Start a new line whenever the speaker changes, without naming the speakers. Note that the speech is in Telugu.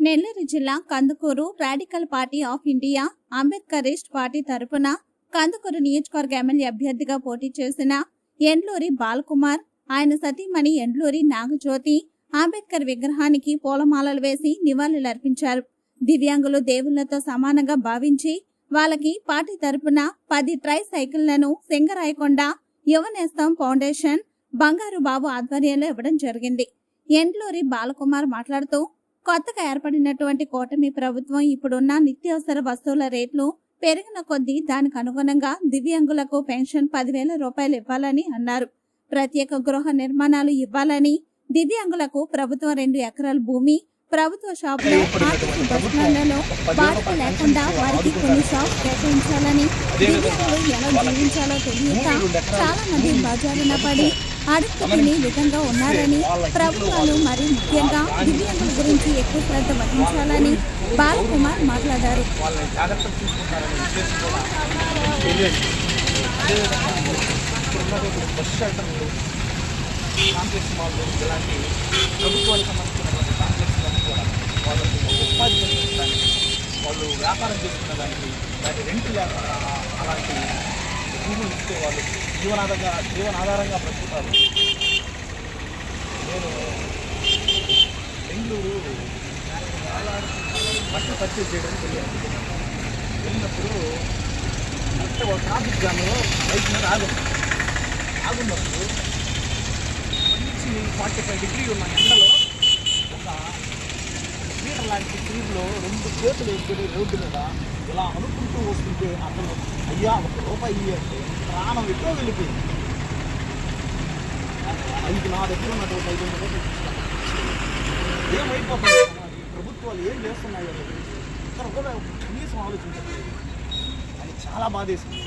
నెల్లూరు జిల్లా Kandukur radical party of India Ambedkarist party తరపున కందుకూరు నియోజకవర్గ ఎమ్మెల్యే అభ్యర్థిగా పోటీ చేసిన ఎండ్లూరి బాలకుమార్ ఆయన సతీమణి ఎండ్లూరి నాగజ్యోతి అంబేద్కర్ విగ్రహానికి పూలమాలలు వేసి నివాళులర్పించారు దివ్యాంగులు దేవుళ్ళతో సమానంగా భావించి వాళ్ళకి పార్టీ తరపున పది ట్రై సైకిళ్ళను సింగరాయకొండ యువనేస్తం ఫౌండేషన్ బంగారు బాబు ఆధ్వర్యంలో ఇవ్వడం జరిగింది. ఎండ్లూరి బాలకుమార్ మాట్లాడుతూ కొత్తగా ఏర్పడినటువంటి కూటమి ప్రభుత్వం ఇప్పుడున్న నిత్యావసర వస్తువుల రేట్లు పెరిగిన కొద్దీ దానికి అనుగుణంగా దివ్యాంగులకు పెన్షన్ పదివేల రూపాయలు ఇవ్వాలని అన్నారు. ప్రత్యేక గృహ నిర్మాణాలు ఇవ్వాలని దివ్యాంగులకు ప్రభుత్వం రెండు ఎకరాల భూమి ప్రభుత్వ షాపులో ఆర్టీసీ బస్ స్టాండ్లలో లేకుండా వారికి కొన్ని షాప్ కేటాయించాలని దివ్యాంగులు ఎలా జీవించాలో తెలియక చాలా మంది బజారున పడి అడుక్కు విధంగా ఉన్నారని ప్రభుత్వాలు మరి ముఖ్యంగా దివ్యాంగ గురించి ఎక్కువ శ్రద్ధ వహించాలని బాలకుమార్ మాట్లాడారు.
కాంప్లెక్స్ మాల్లు ఇలాంటి ప్రభుత్వానికి సంబంధించినటువంటి కాంప్లెక్స్లను కూడా వాళ్ళకి ఉపాధి కల్పించడానికి వాళ్ళు వ్యాపారం చేసుకున్న దానికి దాని రెంట్ లేకుండా అలాంటి భూములు ఇస్తే వాళ్ళు జీవనాధారంగా జీవనాధారంగా బ్రతుకుతారు. నేను బెంగళూరు బట్టలు పర్చేజ్ చేయడానికి వెళ్ళాను వెళ్ళినప్పుడు అంటే ఒక ట్రాఫిక్ జామ్లో బైక్ మీద ఆగుంది ఆగున్నప్పుడు మంచి ఫార్టీ ఫైవ్ డిగ్రీ ఉన్న ఎండలో ఒక మీటర్ లాంటి స్పీడ్లో రెండు చేతులు వేసుకొని రోడ్డు మీద ఇలా అనుకుంటూ వస్తుంటే అతను అయ్యా ఒక రూపాయి అంటే ప్రాణం ఎక్కువ వెళ్ళిపోయింది. ఐదు నా దగ్గర ఉన్నటువంటి ఐదు వందల రూపాయలు ఏమైపోతాయి? ప్రభుత్వాలు ఏం చేస్తున్నాయో ఒక్కరు కూడా కనీసం ఆలోచించట్లేదు అది చాలా బాధేసింది.